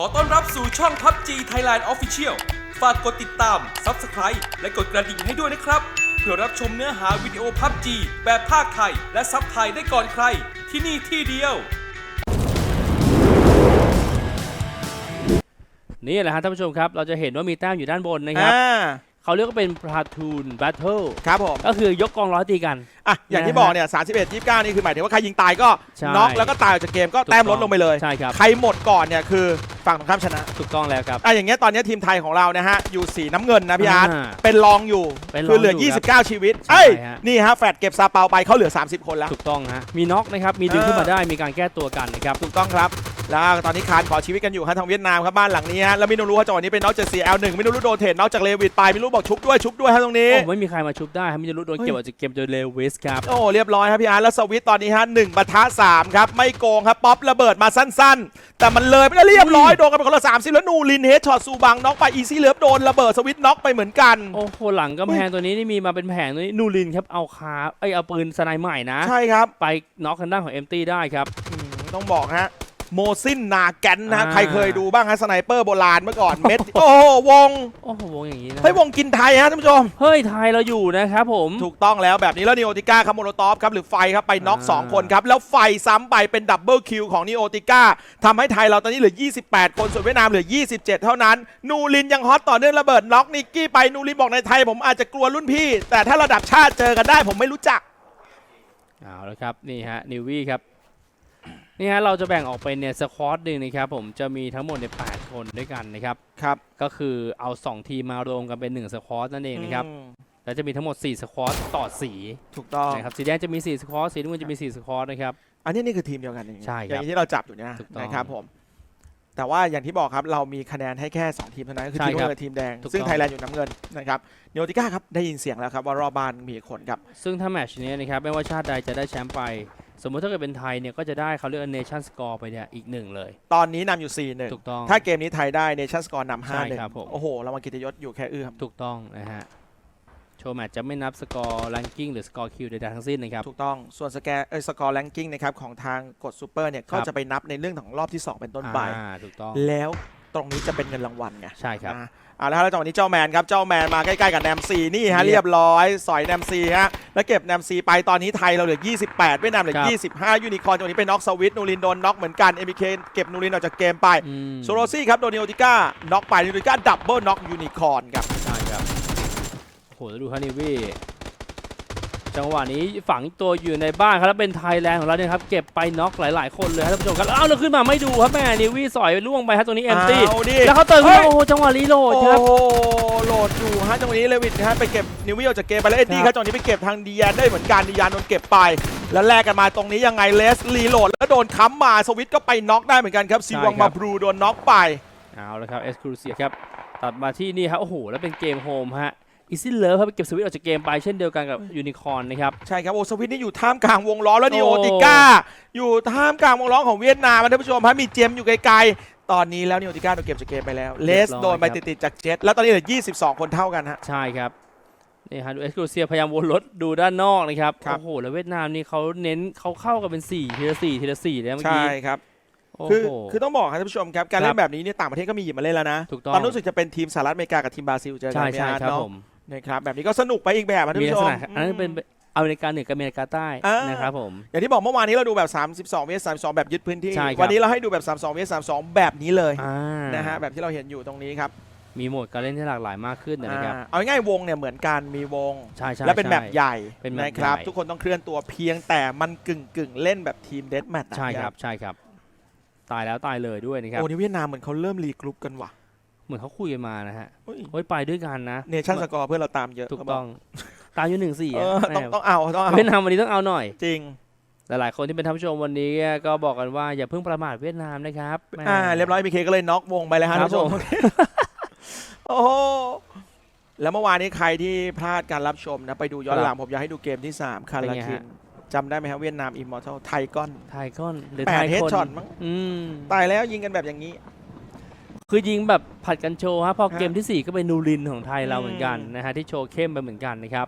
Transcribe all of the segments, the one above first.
อต้อนรับสู่ช่อง PUBG Thailand Official ฝากกดติดตาม Subscribe และกดกระดิ่งให้ด้วยนะครับ เพื่อรับชมเนื้อหาวิดีโอ PUBG แบบภาคไทย และซับไทยได้ก่อนใคร ที่นี่ที่เดียว นี่แหละฮะท่านผู้ชมครับ เราจะเห็นว่ามีแต้มอยู่ด้านบนนะครับ อ่าเขาเรียกว่าเป็น platoon battle ครับผมก็คือยกกองร้อยตีกัน อะอย่างที่นะฮะบอกเนี่ย31 29 นี่คือหมายถึงว่าใครยิงตายก็ใช่ น็อกแล้วก็ตายออกจากเกมก็แต้มลดลงไปเลย ใช่ครับ ใครหมดก่อนเนี่ยคือ ฝั่งตรงข้ามชนะถูกต้องแล้วครับอะอย่างเงี้ยตอนเนี้ยทีมไทยของเรานะฮะอยู่สีน้ำเงินนะพี่อาร์ตอ่าเป็นรองอยู่เป็นรองคือเหลือ อยู่ครับ29 ชีวิตใช่เอ้ยฮะ นี่ฮะแฟดเก็บซาเปาไปเขาเหลือ 30 คนแล้ว ถูกต้องฮะมีน็อกนะครับมีดึงเออ ขึ้นมาได้มีการแก้ตัวกันนะครับ ถูกต้องครับ แล้วตอนนี้คานขอชีวิตกันอยู่ฮะทางเวียดนามครับบ้านหลังนี้ฮะแล้วมินูรู้ว่าจังหวะนี้เป็นน็อกจาก 4L1 มินูรู้โดนเทรดน็อกจากเลวิดไปมินูรู้บอกชุบด้วยชุบด้วยฮะตรงนี้ โอ้ไม่มีใครมาชุบได้ครับมิจะรู้โดนเก็บออกจากเกมโดยเลวิสครับ โอ้เรียบร้อยครับพี่อาร์ตแล้วสวิตช์ตอนนี้ฮะหนึ่งปะทะสามครับ ไม่โกงครับ ป๊อประเบิดมาสั้นๆ แต่มันเลยไปแล้วเรียบร้อยโดนกันไปคนละสามสิบแล้วนูรินเฮดช็อตซูบังน็อกไปอีซี่เลิฟโดนระเบิดสวิตช์น็อกไปเหมือนกัน โอ้โหหลังกำแพงตัวนี้นี่มีมาเป็นแผงตัวนี้นูรินครับเอาคาไอยเอาปืนสไนใหม่นะ ใช่ครับ ไปน็อกทางด้านของเอ็มตี้ได้ครับอืมต้องบอกฮะ โมซินนาแกนนะฮะอ่า ใครเคยดูบ้างฮะสไนเปอร์โบราณเมื่อก่อนเม็ด โอ้โหวงโอ้โหวงอย่างนี้นะเฮ้ยวงกินไทยฮะท่านผู้ชม เฮ้ยไทยเราอยู่นะครับผม ถูกต้องแล้วแบบนี้แล้วนีโอติก้าครับโมโนตอฟครับหรือไฟครับไปน็อก อ่า 2 คนครับ แล้วไฟซ้ำไปเป็นดับเบิลคิวของนีโอติก้าทำให้ไทยเราตอนนี้เหลือ 28 คนส่วนเวียดนามเหลือ 27 เท่านั้น นูรินยังฮอตต่อเนื่องระเบิดน็อกนิกกี้ไปนูรินบอกในไทยผมอาจจะกลัวรุ่นพี่ แต่ถ้าระดับชาติเจอกันได้ผมไม่รู้จัก เอาละครับนี่ฮะนิววี่ครับ นี่ฮะเราจะแบ่งออกเป็นเนี่ยสควอตหนึ่งนะครับผมจะมีทั้งหมดเนี่ยแปดคนด้วยกันนะครับครับก็คือเอา 2 ทีมมารวมกันเป็น1สควอตนั่นเองนะครับอืมแล้วจะมีทั้งหมด 4 สควอตต่อสีถูกต้อง นะครับสีแดงจะมี 4 สควอตสีน้ำเงินจะมี 4 สควอตนะครับ อันนี้นี่คือทีมเดียวกันเองใช่ครับอย่างที่เราจับอยู่เนี่ยถูกต้องนะครับผม แต่ว่าอย่างที่บอกครับเรามีคะแนนให้แค่ 2 ทีมเท่านั้นก็คือใช่ทีมครับน้ำเงินกับทีมแดง ถูกต้อง ซึ่งไทยแลนด์อยู่น้ำเงินนะครับนีโอติก้าครับได้ยินเสียงแล้วครับว่ารอบบ้านมีคนครับ ซึ่งถ้าแมตช์นี้นะครับไม่ว่าชาติใดจะได้แชมป์ไป สมมติถ้าเกิดเป็นไทยเนี่ยก็จะได้เขาเรียกว่าเนชั่นสกอร์ไปเนี่ยอีกหนึ่งเลย ตอนนี้นำอยู่4 1ถูกต้อง ถ้าเกมนี้ไทยได้เนชั่นสกอร์นำใช่ห้าหนึ่งครับผม โอ้โหรางวัลกิตยศอยู่แค่เอื้อมถูกต้องนะฮะโชว์แมตช์จะไม่นับสกอร์แรงกิ้งหรือสกอร์คิวใดๆทั้งสิ้นนะครับ ถูกต้องส่วนสแกเอยสกอร์แรงกิ้งนะครับของทางกดซูเปอร์เนี่ยครัก็บจะไปนับในเรื่องของรอบที่ 2 เป็นต้นไป อ่าถูกต้อง แล้ว ตรงนี้จะเป็นเงินรางวัลไงใช่ครับอ่าเอาละครับแล้วจังหวะนี้เจ้าแมนครับ เจ้าแมนมาใกล้ๆกับแนมซีนี่ฮะเรีเรียยบบร้อย สอยแนมซีฮะ แล้วเก็บแนมซีไปตอนนี้ไทยเราเหลือ 28 เวียดนามเหลือ ครับ 25 ยูนิคอร์นจังหวะนี้เป็นน็อกสวิตนูรินโดนน็อกเหมือนกันเอ็มเคเก็บนูรินออกจากเกมไปอืมโซโรซี่ครับโดนนิโอติก้าน็อกไปนิโอติก้าดับเบิลน็อกยูนิคอร์นครับ ใช่ครับโอ้โหแล้วดูฮานิวี่ จังหวะนี้ฝังตัวอยู่ในบ้านครับแล้วเป็นไทยแลนด์ของเราเนี่ยครับเก็บไปน็อกหลาย ๆ คนเลยครับท่านผู้ชมครับอ้าวแล้วขึ้นมาไม่ดูครับแม่นิวี่สอยล่วงไปครับตรงนี้เอ็มตี้เอาดิแล้วเขาเติมขึ้นเฮ้มายโอ้โหจังหวะรีโหลดครับโอ้โหโหลดอยู่ฮะจังหวะนี้เลวิดนะฮะไปเก็บนิววิลจากเกมไปแล้วเอ็ดดี้คครัรับบจังหวะนี้ไปเก็บทางดียานได้เหมือนกันดียานโดนเก็บไป แล้วแลกกันมาตรงนี้ยังไงเลสรีโหลดแล้วโดนค้ำมาสวิตก็ไปน็อกได้เหมือนกันครับซีวังใช่ครัมาบบรูโดนน็อกไป เอาละครับเอ็กซ์คลูซีครับตัดมาที่นี่ครับโอ้โหแล้วเป็นเกมโฮมฮะ อีซิเลิฟครับไปเก็บสวิตช์ออกจากเกมไปเช่นเดียวกันกับยูนิคอร์นนะครับ ใช่ครับโอสวิตนี่อยู่ท่ามกลางวงล้อแล้วนิโอโอ้ ติก้า อยู่ท่ามกลางวงล้อของเวียดนามนะท่านผู้ชมฮะมีเจมส์อยู่ไกลๆ ตอนนี้แล้วนิโอติก้าโดนเก็บจากเกมไปแล้วเลสโดนไปติดๆจากเจ็ตแล้วตอนนี้เหลือ22 คนเท่ากันฮะ ใช่ครับนี่ฮะดูเอ็กซ์คลูซีพยายามวนรถดูด้านนอกนะครับครับ โอ้โหแล้วเวียดนามนี่เขาเน้นเขาเข้ากันเป็น4ทีละ4ทีละ4เลยนะเมื่อใช่กี้ครับ โอ้คือโห คือต้องบอกครับท่านผู้ชมครับ การคเล่รับนแบบนี้เนี่ยต่างประเทศก็มีหยิบมาเล่นแล้วนะถูกต้องตอนรู้สึกจะเป็นทีมสหรัฐอเมริกากับทีมบราซิลเจอกัใช่นใช่ไม่อาร์ตครับเนาะผม นะครับแบบนี้ก็สนุกไปอีกแบบนะท่านมีลัผู้กชษมณะอันนั้นเป็นอเมริกาเหนือกับอเมริกาใต้อ่านนะครับผม อย่างที่บอกเมื่อวานนี้เราดูแบบ 32 เวส32 แบบยึดพื้นที่ ใช่ครับ วันนี้เราให้ดูแบบ 32 เวส32 แบบนี้เลยอ่านะฮะแบบที่เราเห็นอยู่ตรงนี้ครับมีโหมดการเล่นที่หลากหลายมากขึ้นนะครับอ่าเอาง่ายๆวงเนี่ยเหมือนกันมีวง ใช่ใช่และเป็นใช่แบบใหญ่เป็นแมปนะครับ ใหญ่ ทุกคนต้องเคลื่อนตัวเพียงแต่มันกึ่งกึ่งๆเล่นแบบทีมเดสแมทใช่ครับใช่ครับ ตายแล้วตายเลยด้วยนะครับ โอ้นี่เวียดนามเหมือนเขาเริ่มรีกรุ๊ปกันว่ะ เหมือนเขาคุยกันมานะฮะโอ้ยไปด้วยกันนะเนชั่นสกอร์เพื่อนเราตามเยอะถูกเขาบต้อง ตามอยู่หนึ่งสี่เออต้องแม่ต้องเอาต้องเอาเวียดนามวันนี้ต้องเอาหน่อย จริงหลายๆคนที่เป็นท่านผู้ชมวันนี้ก็บอกกันว่าอย่าเพิ่งประมาทเวียดนามนะครับแม่อ่าเรียบร้อยมีเคก็เลยน็อกวงไปเลยฮะครัท่าบนผู้ชมผมโอ้โหแล้วเมื่อวานนี้ใครที่พลาดการรับชมนะไปดูย้อนหลังผมอยากให้ดูเกมที่ 3คาเป็นราไงคินฮะจำได้ไหมครับเวียดนามอิมมอร์ทัลไทกอนไทยก้อนหรือแปไทดยเฮดคนช็อตมั้งอืมตายแล้วยิงกันแบบอย่างนี้ คือยิงแบบผัดกันโชว์ฮะพอฮะเกมที่ 4 ก็เป็นนูรินของไทยเราอืมเหมือนกันนะฮะที่โชว์เข้มไปเหมือนกันนะครับ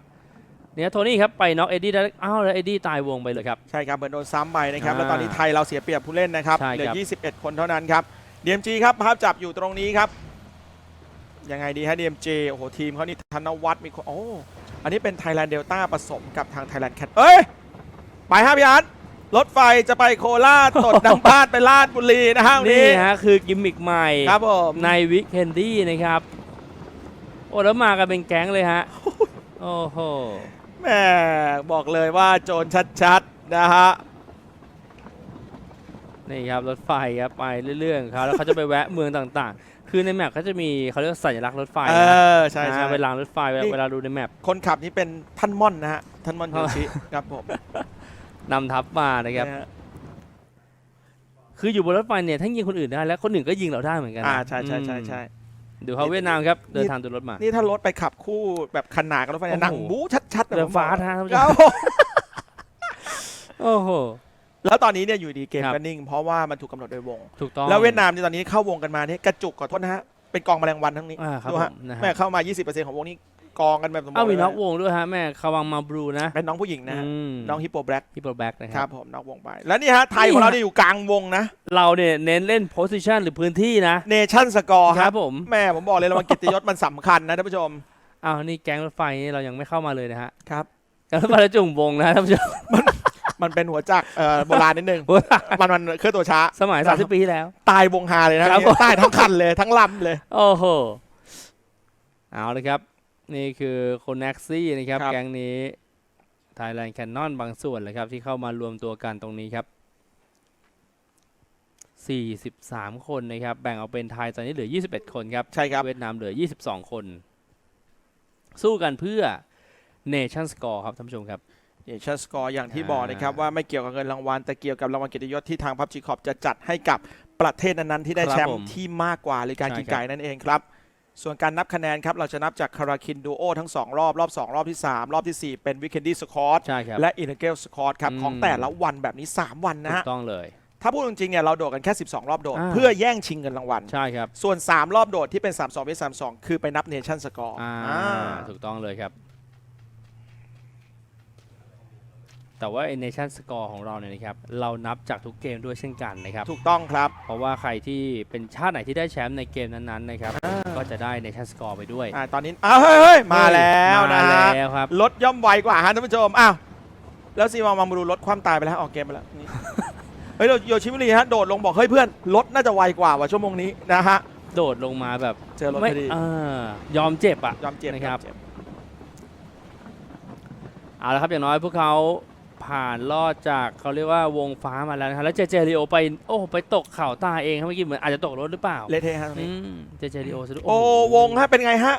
เนี่ยโทนี่ครับไปน็อกเอ็ดดี้ได้อ้าวแล้วเอ็ดดี้ตายวงไปเลยครับ ใช่ครับเหมือนโดนซ้ำไปนะครับอ่าแล้วตอนนี้ไทยเราเสียเปรียบผู้เล่นนะครับใช่เหลือครับ21 คนเท่านั้นครับ DMG ครับภาพจับอยู่ตรงนี้ครับ ยังไงดีฮะ DMG โอ้โหทีมเขานี่ธนวัฒน์มีคนโอ้อันนี้เป็น Thailand Delta ผสมกับทาง Thailand Cat เอ้ยไปฮะพี่อาร์ต รถไฟจะไปโคราชตดน้ำพาดไปลาดบุรีนะฮะวันนี่นี้ฮะคือกิมมิกใหม่ครับผมในวิกเคนดี้นะครับ โอ้แล้วมากันเป็นแก๊งเลยฮะ โอ้โห แหม่บอกเลยว่าโจรชัดๆนะฮะ นี่ครับรถไฟครับไปเรื่อยๆของเขาแล้วเขาจะไปแวะเมืองต่างๆ คือในแมปเขาจะมีเขาเรียกว่าสัญลักษณ์รถไฟเอนะอ ใช่ใช่ อ่าเวลารถไฟเวลานี่ เวลาดูในแมป คนขับนี่เป็นท่านม่อนนะฮะ ท่านม่อนโยชิครับผม นำทัพมานะครับ นะฮะคืออยู่บนรถไฟเนี่ยทั้งยิงคนอื่นได้แล้วคนอื่นก็ยิงเราได้เหมือนกันนะอ่าใช่ใช่ใช่ใช่ อืมดูเขาเวียดนามครับเดินทางโดยรถมา นี่ถ้ารถไปขับคู่แบบขนาดกับรถไฟเนี่ยหนังโอ้โหบู๊ชัดๆนะเรือผมบฟ้าอกท่าท่านผู้ชครัมบผมโอ้โห แล้วตอนนี้เนี่ยอยู่ดีเกมครับ ก็นิ่ง เพราะว่ามันถูกกำหนดโดยวง ถูกต้องแล้วเวียดนามเนี่ยตอนนี้เข้าวงกันมาเนี่ยกระจุกขอโทษนะฮะเป็นกองแมลงวันทั้งนี้อ่าครับดูผฮะมนะฮะแม่เข้ามา 20%ของวงนี้ กองกันแบบสมบูรณ์เอ้ามีเลยน็อกวงด้วยฮะแม่คาวังมาบลูนะเป็นน้องผู้หญิงนะฮะมน้องฮิปโปแบล็กฮิปโปแบ็กนะคครัรับบผมนอกวงไป แล้วนี่ฮะไทยนี่ของเราฮะเนี่ยอยู่กลางวงนะเราเนี่ยเน้นเล่นโพสิชันหรือพื้นที่นะเนชั่นสกอร์คครัรับบผมแม่ผมบอกเลยรางวัลกิตยศมันสำคัญนะท่านผู้ชมอ้าวนี่แก๊งรถไฟนี่เรายังไม่เข้ามาเลยนะฮะครับ แก๊งรถไฟเราจุ่มวงนะท่านผู้ชมมันเป็นหัวจักรเอ่อโบราณนิดนึง มันมันเคลื่อนตัวช้า สมัย 30 ปีที่แล้ว ตายวงฮาเลยนะครับผมตายทั้งคันเลยทั้งลำเลย โอ้โห เอาเลยครับ นี่คือคนแน็กซี่นะครับ ครับ แก๊งนี้ Thailand Canon บางส่วนเลยครับ ที่เข้ามารวมตัวกันตรงนี้ครับ 43 คนนะครับ แบ่งเอาเป็นไทยตอนนี้เหลือ 21 คนครับ ใช่ครับ เวียดนามเหลือ 22 คน สู้กันเพื่อ Nation Score ครับท่านผู้ชมครับ เนชั่นสกอร์อย่างที่อ่า บอกนะครับว่าไม่เกี่ยวกับเงินรางวัลแต่เกี่ยวกับรางวัลเกียรติยศที่ทางพับจีคอปจะจัดให้กับประเทศนั้นๆที่ได้ครับแชมผป์มที่มากกว่าหรือการใช่กินครับ ไก่นั่นเองครับ ส่วนการนับคะแนนครับ เราจะนับจากคาราคินดูโอทั้ง 2 รอบ รอบ 2 รอบที่ 3 รอบทีสี่4 เป็นวิกเคนดี้สคอร์ใช่ครับและอินเกลสคอร์ครับอืมของแต่ละวันแบบนี้ 3 วันนะถูฮะกต้องเลย ถ้าพูดจริงๆเนี่ยเราโดดกันแค่ 12 รอบโดด อ่า เพื่อแย่งชิงเงินรางวัล ใช่ครับส่วน 3 รอบโดดที่เป็น 3 2เป็น3 2 คือไปนับเนชั่นสกอร์อ่าถูกต้องเลยครับ แต่ว่า Nation Score ของเราเนี่ยนะครับ เรานับจากทุกเกมด้วยเช่นกันนะครับ ถูกต้องครับ เพราะว่าใครที่เป็นชาติไหนที่ได้แชมป์ในเกมนั้นๆนะครับก็จะได้ Nation Score ไปด้วยอ่าตอนนี้อ้าวเฮ้ยเฮ้ยมาแล้วนะมาฮะแล้วครับ รถย่อมไวกว่าฮะท่านผู้ชมอ้าวแล้วซีวามังมาดูรถความตายไปแล้วออกเกมไปแล้วนี่ เฮ้ยโยชิมิรีฮะโดดลงบอกเฮ้ยเพื่อนรถน่าจะไวกว่าว่ะชั่วโมงนี้นะฮะ โดดลงมาแบบเจอรถไม่พอดีอ่ายอมเจ็บอะยอมเจ็บนะครับยอมเจ็บเอาละครับอย่างน้อยพวกเขา ผ่านลอดจากเขาเรียกว่าวงฟ้ามาแล้วนะครับแล้วเจเจริโอไปโอ้ไปตกเข่าตายเองครับเมื่อกี้เหมือนอาจจะตกรถหรือเปล่าเละเทะฮะตรงอืนี้มเจเจริโอสะดุ้งโอ้วงฮะเป็นไงฮะ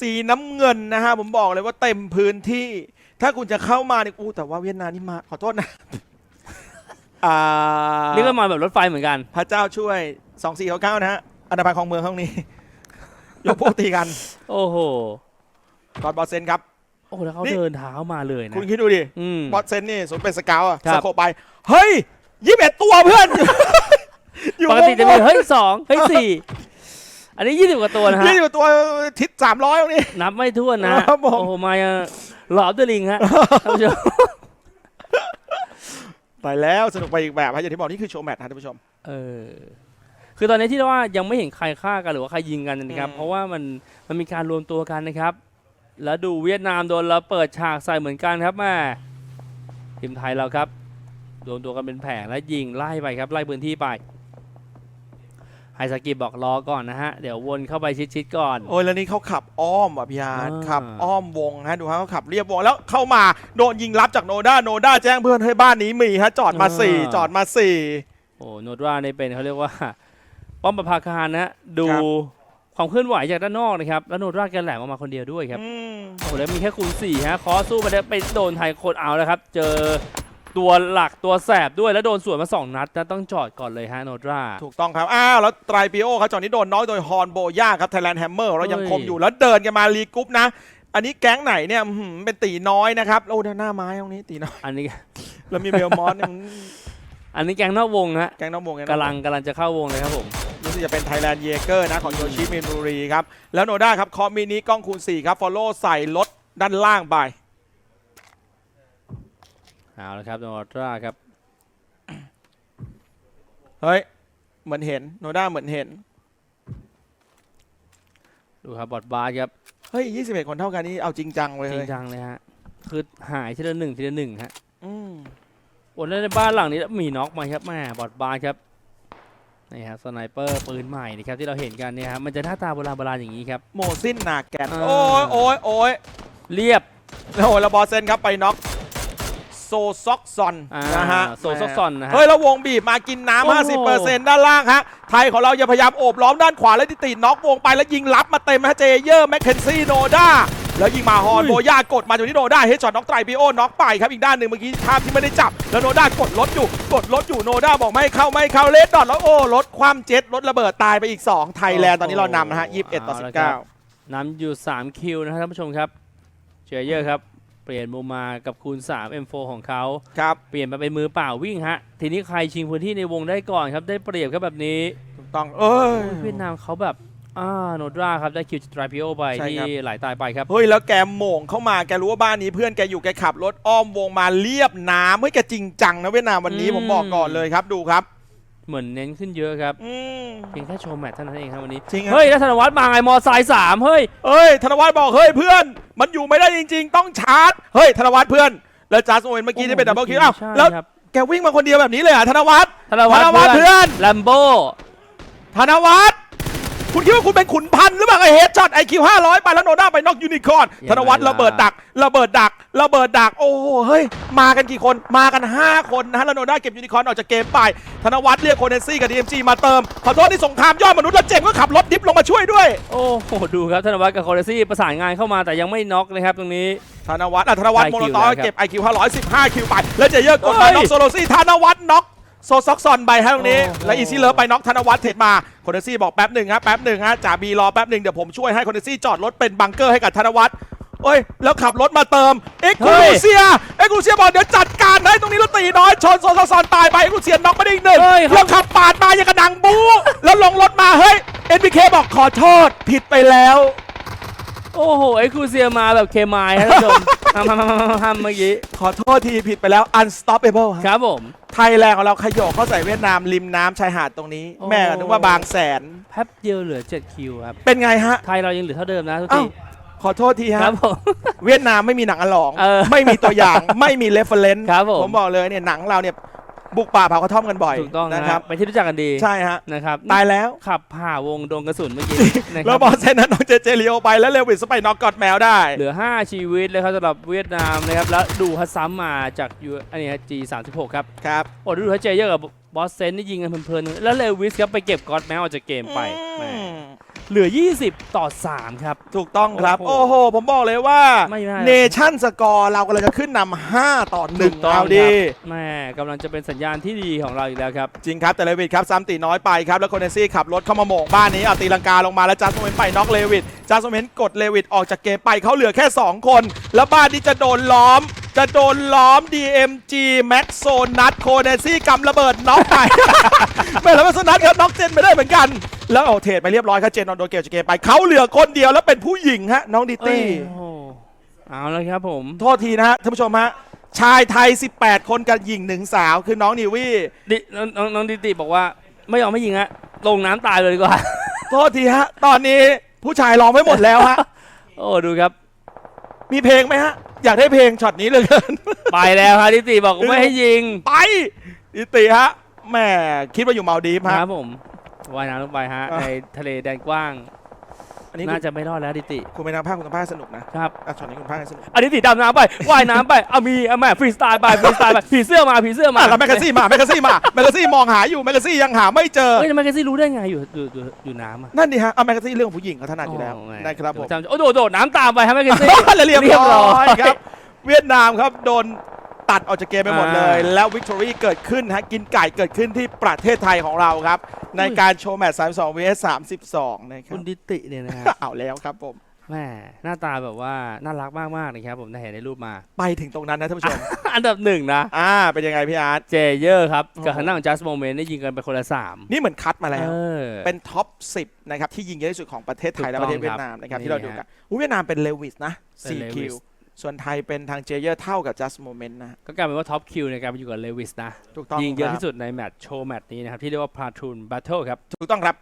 สีน้ำเงินนะฮะผมบอกเลยว่าเต็มพื้นที่ ถ้าคุณจะเข้ามาเนี่ยอู้แต่ว่าเวียดนามนี่มาขอโทษนะ อ่านี่ก็มาแบบรถไฟเหมือนกัน พระเจ้าช่วย2499นะฮะอันดับพันของเมืองห้องนี้ ยกพวกตีกัน โอ้โห กอดบอสเซนครับ โอ้แล้วเขานี่ เดินเท้ามาเลยนะคุณคิดดูดิอืม บอสเซนนี่สมเป็นสเกาวอะครัสบ โคปไป เฮ้ยยี่สิบเอ็ดตัวเพื่อน อยู่ปกติจะมีเฮ้ยสองเฮ้ยสี่อันนี้ยี่สิบกว่าตัวนะฮะ ยี่สิบตัวทิศสามร้อยตรงนี้ นับไม่ถ้วนนะฮะครับ ผม โอ้โหมายังหลอบเดลิงฮะท่านผู้ชมไปแล้วสนุกไปอีกแบบฮะอย่างที่บอกนี่คือโชว์แมตช์นะท่านผู้ชม เออคือตอนนี้ที่ว่ายังไม่เห็นใครฆ่ากันหรือว่าใครยิงกันนะครับ อืม เพราะว่ามันมันมีการรวมตัวกันนะครับ แล้วดูเวียดนามโดนเราเปิดฉากใส่เหมือนกันครับแม่ทีมไทยเราครับรวมตัวกันเป็นแผงแล้วยิงไล่ไปครับไล่พื้นที่ไปไฮสกิบอกรอก่อนนะฮะ เดี๋ยววนเข้าไปชิดๆก่อน โอ้ยแล้วนี่เขาขับอ้อมว่ะพี่อาร์ตอ่าขับอ้อมวงฮะดูฮะเขาขับเรียบวงแล้วเข้ามาโดนยิงรับจากโนด้าโนด้าแจ้งเพื่อนให้ยบ้านนี้มีฮะจอดมาสี่จอดมาสี่โอ้โนดราในเป็นเขาเรียกว่า ป้อมประภาคารนะฮะดู ครับความเคลื่อนไหวจากด้านนอกนะครับแล้วโนดราแกแหลมออกมาคนเดียวด้วยครับอืมโอ้โหแล้วมีแค่คูณสี่ฮะคอสู้มาได้ไปโดนไทยโคตรเอาแล้วครับ เจอตัวหลักตัวแสบด้วยแล้วโดนสวนมาสองนัดนะต้องจอดก่อนเลยฮะโนดรา ถูกต้องครับ อ้าว แล้วไตรปิโอครับจอนนี้โดนน้อยโดยฮอนโบย่าครับไทยแลนด์แฮมเมอร์เรายังเฮ้ยคมอยู่แล้วเดินกันมารีกรุ๊ปนะ อันนี้แก๊งไหนเนี่ยอื้อหือเป็นตีน้อยนะครับโอ้หน้าไม้ตรงนี้ตีน้อยอันนี้แล้วมีเบลมอนเนี่ยอันนี้แกงนอกวงฮะแก๊งน้องวงแก๊งน้องวกำลังกำลังจะเข้าวงเลยครับผมรู้ สึกจะเป็นไทยแลนด์เยเกอร์นะของโยชิมินบุรีครับ แล้วโนด้าครับคอมมินิกล้องคูณ 4 ครับฟอลโล่ใส่รถด้านล่างไปเอาละครับโนดราครับ เฮ้ย เหมือนเห็นโนด้าเหมือนเห็น ดูครับบอดบาร์ครับ เฮ้ย 21 คนเท่ากันนี่เอาจริงจังเลยจริเฮ้งยจังเลยฮะ คือหายทีละหนึ่งทีละหนึ่งฮะอืมโอ้แล้วในบ้านหลังนี้มีน็อกมาครับแม่บอดบาร์ครับ นี่ครับสไนเปอร์ปืนใหม่นะครับที่เราเห็นกันเนี่ยครับมันจะหน้าตาโบราณโบราณอย่างนี้ครับ โมซินนาแกนอ่าโอ้ยโอ้ยโอ้ยเรียบโอ้ยแล้วบอสเซนครับไปน็อกโซซ็อกซอนอ่านะฮะโซซอกซอนนะฮะเฮ้ยแล้ววงบีบมากินน้ำโอ้โห50%ด้านล่างฮะไทยของเราอย่าพยายามโอบล้อมด้านขวาแล้วติตีน็อกวงไปแล้วยิงลับมาเต็มฮะเจเยอร์แมคเคนซี่โนด้า แล้วยิงมาฮอนโบย่ากดมาอยู่ที่โนด้าเฮดช็อตน็อกไตรปิโอน็อกไปครับอีกด้านหนึ่งเมื่อกี้ภาพที่ไม่ได้จับ แล้วโนด้ากดรถอยู่กดรถอยู่โนด้าบอกไม่ให้เข้าไม่ให้เข้าเลดดอทแล้วโอ้รถความเจ็ตรถระเบิดตายไปอีก 2 ไทยแลนด์ตอนนี้เรานำนะฮะ21 ต่อเอาละครับ19นำอยู่ 3 คิวนะครับท่านผู้ชมครับเจเยอร์ครับ เปลี่ยนมุมมากับคูณ 3 M4 ของเขาครับเปลี่ยนมาเป็นมือเปล่าวิ่งฮะทีนี้ใครชิงพื้นที่ในวงได้ก่อนครับได้เปรียบครับแบบนี้ถูกต้องเอ้ยเวียดนามเขาแบบ อ่าโนดราครับได้คิวจากไตรพิโอไปใช่ที่ครับ ไหลตายไปครับ เฮ้ยแล้วแกโหม่งเข้ามาแกรู้ว่าบ้านนี้เพื่อนแกอยู่แกขับรถอ้อมวงมาเรียบน้ำเฮ้ยแกจริงจังนะเวียดนามวันนี้อืม ผมบอกก่อนเลยครับดูครับ เหมือนเน้นขึ้นเยอะครับอืม เพียงแค่โชว์แมตช์เท่านั้นเองครับวันนี้ จริงครับ เฮ้ยแล้วธนวัฒน์มาไงมอไซค์สามเฮ้ย เฮ้ยธนวัฒน์บอกเฮ้ยเพื่อน มันอยู่ไม่ได้จริง ๆ ต้องชาร์จเฮ้ยธนวัฒน์เพื่อน แล้วจัสโอเวนเมื่อกี้ที่เป็นดับเบิลคิวอ้าวใช่แล้วครับ แกวิ่งมาคนเดียวแบบนี้เลยเหรอะธนวัฒน์ ธนวัฒน์ธนวัฒน์เพื่อน แลมโบธนวัฒน์ คุณคิดว่าคุณเป็นขุนพันธุ์หรือเปล่าไอเฮดช็อตไอคิวห้าร้อยไปแล้วโนด้าไปน็อกยูนิคอร์นยังไงธนวัฒน์ล่ะระเบิดดักระเบิดดักระเบิดดัก โอ้โหเฮ้ยมากันกี่คนมากัน 5 คนนะฮะแล้วโนด้าเก็บยูนิคอร์นออกจากเกมไป ธนวัฒน์เรียกโคเนซี่กับดีเอ็มจีมาเติม ขอโทษที่สงครามยอดมนุษย์แล้วเจมส์ก็ขับรถดิฟลงมาช่วยด้วย โอ้โหดูครับธนวัฒน์กับคอร์เรซี่ประสานงานเข้ามาแต่ยังไม่น็อกนะครับตรงนี้ธนวัฒน์อะธนวัฒน์ IQ โมโนตอแล้วครับเก็บ IQ 515คิวไปแล้วเจเยอร์กดมาเฮ้ยน็อกโซโลซี่ธนวัฒน์น็อก โซซ็อกซอนไปฮะตรงนี้โอ้โหและอีซี่เลิฟไปน็อกธนวัฒน์เทรดมาโคเนซี่บอกแป๊บหนึ่งฮะแป๊บหนึ่งฮะจ่าบีรอแป๊บหนึ่งเดี๋ยวผมช่วยให้โคเนซี่จอดรถเป็นบังเกอร์ให้กับธนวัฒน์เอ้ย แล้วขับรถมาเติม เอ็กซ์คูลูเซีย เอ็กซ์คูลูเซียบอกเดี๋ยวจัดการให้ตรงนี้แล้วตีน้อย ชนโซซ็อกซอนตายไป เอ็กซ์คูลูเซียน็อกไปได้อีกหนึ่งเฮ้ยครับแล้วขับปาดมาอย่างกระหนังบู๊แล้วลงรถมาเฮ้ย NPK บอกขอโทษผิดไปแล้ว โอ้โหไอ้ครูเซียมาแบบเคมายครับท่านผู้ชมทำทำทำทำทำเมื่อกี้ ขอโทษทีผิดไปแล้ว unstoppable ฮะครับผม ไทยแลนด์ของเราขยโยกเข้าใส่เวียดนามริมน้ำชายหาดตรงนี้ โอ้ แม่ก็นึกว่าบางแสน แป๊บเดียวเหลือ 7 คิวครับ เป็นไงฮะ ไทยเรายังเหลือเท่าเดิมนะทุกอ้าทีวขอโทษทีคฮะ รับผม เวียดนามไม่มีหนังอลอง เออไม่มีตัวอย่าง ไม่มีเรฟเฟรนซ์ครับผม ผมบอกเลยเนี่ยหนังเราเนี่ย บุกป่าเผากระท่อมกันบ่อยถูกต้องนะนะคครัรับบไปที่รู้จักกันดีใช่ฮะนะครับตายแล้วขับผ่าวงโดนกระสุนเมื่อกี้นะคแล้รัวบอลเซนนั้นน้องเจเจเลียวไปแล้วเลวิสไปน็อกกอดแมวได้ เหลือ 5 ชีวิตเลยครับสำหรับเวียดนามนะครับแล้วดูฮัสซัมมาจากยูอันนี้จี36ครับครับ โอ้ดูฮัสเจเยอะกับบอสเซนนี่ยิงกันเพลินๆแล้วเลวิสครับไปเก็บกอดแมวออกจากเกมไปแหมอืม เหลือ 20 ต่อ 3 ครับ ถูกต้องครับ โอ้โอ้โห โหผมบอกเลยว่าไม่ได้ เนชั่นสกอร์เรากำลังจะขึ้นนำ5ต่อหนึ่งถูกต้องเอาคดีรับแม่กำลังจะเป็นสัญญาณที่ดีของเราอีกแล้วครับ จริงครับ แต่เลวิดครับซ้ำตีน้อยไปครับ แล้วโคเนซี่ขับรถเข้ามาโหม่งบ้านนี้เอาตีลังกาลงมาแล้วจัสโมเมนต์ไปน็อกเลวิดจัสโมเมนต์กดเลวิดออกจากเกมไปเขาเหลือแค่ 2 คน แล้วบ้านนี้จะโดนล้อม จะโดนล้อม DMG แม็กโซนัทโคเนซี่กำระเบิดน็อกไป ไม่แล้วแม็กโซนัทครับน็อกเจนไปได้เหมือนกัน แล้วเอาเทรดไปเรียบร้อยครับเจนนอนโดนเกมจากเกมไปเขาเหลือคนเดียวแล้วเป็นผู้หญิงฮะ น้องดิตี้ โอ้โหเอาแล้วครับผม โทษทีนะฮะท่านผู้ชมฮะชายไทย 18 คนกับหญิงหนึ่งสาวคือน้องนิวี่ ดิน้องน้องน้องดิติบอกว่าไม่ยอมไม่ยิงฮะลงน้ำตายเลยดีกว่า โทษทีฮะ ตอนนี้ผู้ชายร้องไม่หมดแล้วฮะ โอ้ดูครับ มีเพลงไหมฮะ อยากได้เพลงช็อตนี้เหลยเกิน ไปแล้วฮะดิติบอกไม่ให้ยิงไปอิติฮะแหม่คิดว่าอยู่มาลดีฟคฮะรับผมว่ายน้ำลงไปฮะ อะ ในทะเลแดนกว้างอั นนี้น่าจะไม่รอดแล้วดิติ คุณไปทำภาคคุณทำภาคให้สนุกนะครับ อะช็อตนี้คุณภาคให้สนุกอันนี้ติดำน้ำไปว่ายน้ำไปเอามีเอาแม่ฟรีสไตล์ไปฟรีสไตล์ไปผีเสื้อมาผีเสื้อมาอะแล้วแมกกาซี่มาแมกกาซี่มาแมกกาซี่มองหาอยู่แมกกาซี่ยังหาไม่เจอ เฮ้ยทำไมแกซี่รู้ได้ไงอยู่อยู่อยู่อยู่น้ำอะนั่นดิฮะเอาแมกกาซี่เรื่องของผู้หญิงเขาถนัดอยู่แล้วโแม่นะครับผมจำโอ้โดดโดดน้ำตามไปฮะแม่แกซี่เรียบเรียบร้ร้ออยยครับ เวียดนามครับโดน ตัดออกจากเกมไปหมดเลยอ่าแล้ววิกตอรี่เกิดขึ้นฮะกินไก่เกิดขึ้นที่ประเทศไทยของเราครับ ในการโชว์แมตช์32 vs 32นะครัคุบณดิติเนี่ยนะฮะเอาแล้วครับผมแม่หน้าตาแบบว่าน่ารักมากๆเลยครับผมได้เห็นในรูปมา ไปถึงตรงนั้นนะท่านผู้ชม อันดับหนึ่งนะ อ่า เป็นยังไงพี่อาร์ตเจเยอร์ครับโอ้โหกับทางด้านของจัสโมเมนต์ได้ยิงกันไปคนละสามนี่เหมือนคัดมาแล้วเออเป็นท็อป 10 นะครับ ที่ยิงเยอะที่สุดของประเทศไทยและประเทศเวียดนามนะครับ ที่เราดูกันอุ๊ยเวียดนามเป็นเลวิสนะเป็น4คิว Lewis ส่วนไทยเป็นทางเจเยอร์เท่ากับ just moment นะฮะก็กลายเป็นว่าท็อปคิวในการไปอยู่กับเลวิสนะ ถูกต้องยิงเยอะครับที่สุดในแมตช์โชว์แมตช์นี้นะครับ ที่เรียกว่า Platoon Battle ครับ ถูกต้องครับ